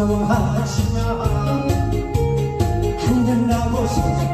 사랑하시나 힘들다고 생각